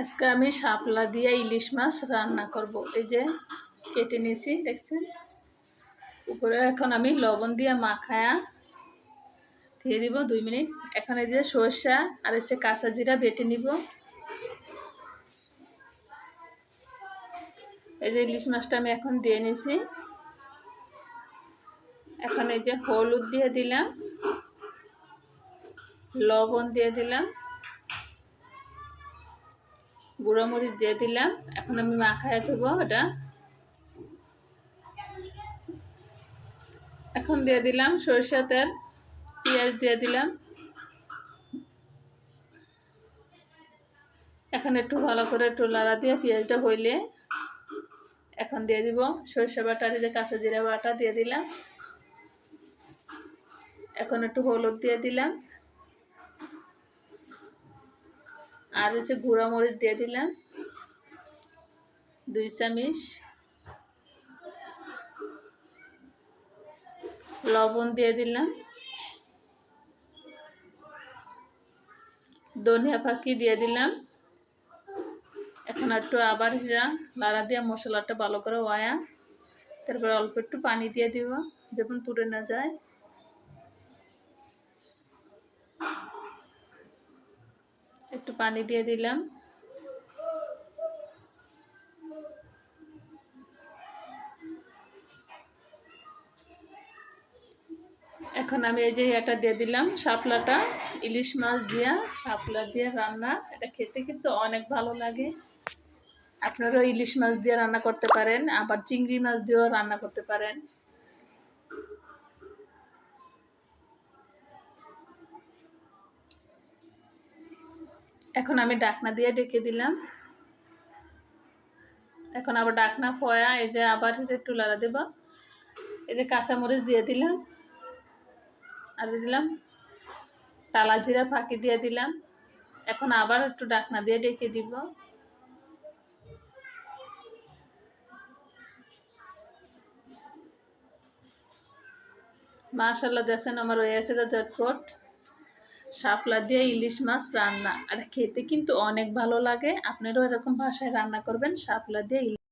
আজকে আমি শাপলা দিয়ে ইলিশ মাছ রান্না করব। এই যে কেটে নিয়েছি, দেখছেন? উপরে এখন আমি লবণ দিয়ে মাখায়া দিয়ে দিব দুই মিনিট। এখন এই যে সর্ষা আর হচ্ছে কাঁচা জিরা বেটে নিব। এই যে ইলিশ মাছটা আমি এখন দিয়ে নিয়েছি। এখন এই যে হলুদ দিয়ে দিলাম, লবণ দিয়ে দিলাম। গুঁড়ো মরিচ দিয়ে দিলাম। এখন আমি মাখায় দেবো ওটা। এখন দিয়ে দিলাম সরষে তেল, পেঁয়াজ দিয়ে দিলাম। এখন একটু ভালো করে একটু লাড়া দিয়ে পেঁয়াজটা হইলে এখন দিয়ে দিব সরষে বাটা যে কাঁচা জিরা বাটা দিয়ে দিলাম। এখন একটু হলুদ দিয়ে দিলাম। আর হচ্ছে গুঁড়া মরিচ দিয়ে দিলাম। দুই চামিচ। লবণ দিয়ে দিলাম। ধনিয়া পাখি দিয়ে দিলাম। এখন একটু আবার লাড়া দিয়ে মশলাটা ভালো করে ওয়া তারপরে অল্প একটু পানি দিয়ে দিব যেমন পুড়ে না যায়। একটু পানি দিয়ে দিলাম। এখন আমি এই যে এটা দিয়ে দিলাম, শাপলাটা, ইলিশ মাছ দিয়া, শাপলা দিয়ে রান্না। এটা খেতে কিন্তু অনেক ভালো লাগে। আপনারাও ইলিশ মাছ দিয়ে রান্না করতে পারেন, আবার চিংড়ি মাছ দিয়েও রান্না করতে পারেন। এখন আমি ডাকনা দিয়ে ডেকে দিলাম। এখন আবার ডাকনা ফয়া, এই যে আবার একটু লাড়া দেব। এই যে কাঁচামরিচ দিয়ে দিলাম। আর দিলাম টালা জিরা ফাঁকি দিয়ে দিলাম। এখন আবার একটু ডাকনা দিয়ে ডেকে দিব। মাশাল্লাহ দেখছেন আমার হয়ে আছে ঝটপট। শাপলা দিয়ে ইলিশ মাছ রান্না। আর খেতে কিন্তু অনেক ভালো লাগে। আপনারাও এরকম ভাষায় রান্না করবেন, শাপলা দিয়ে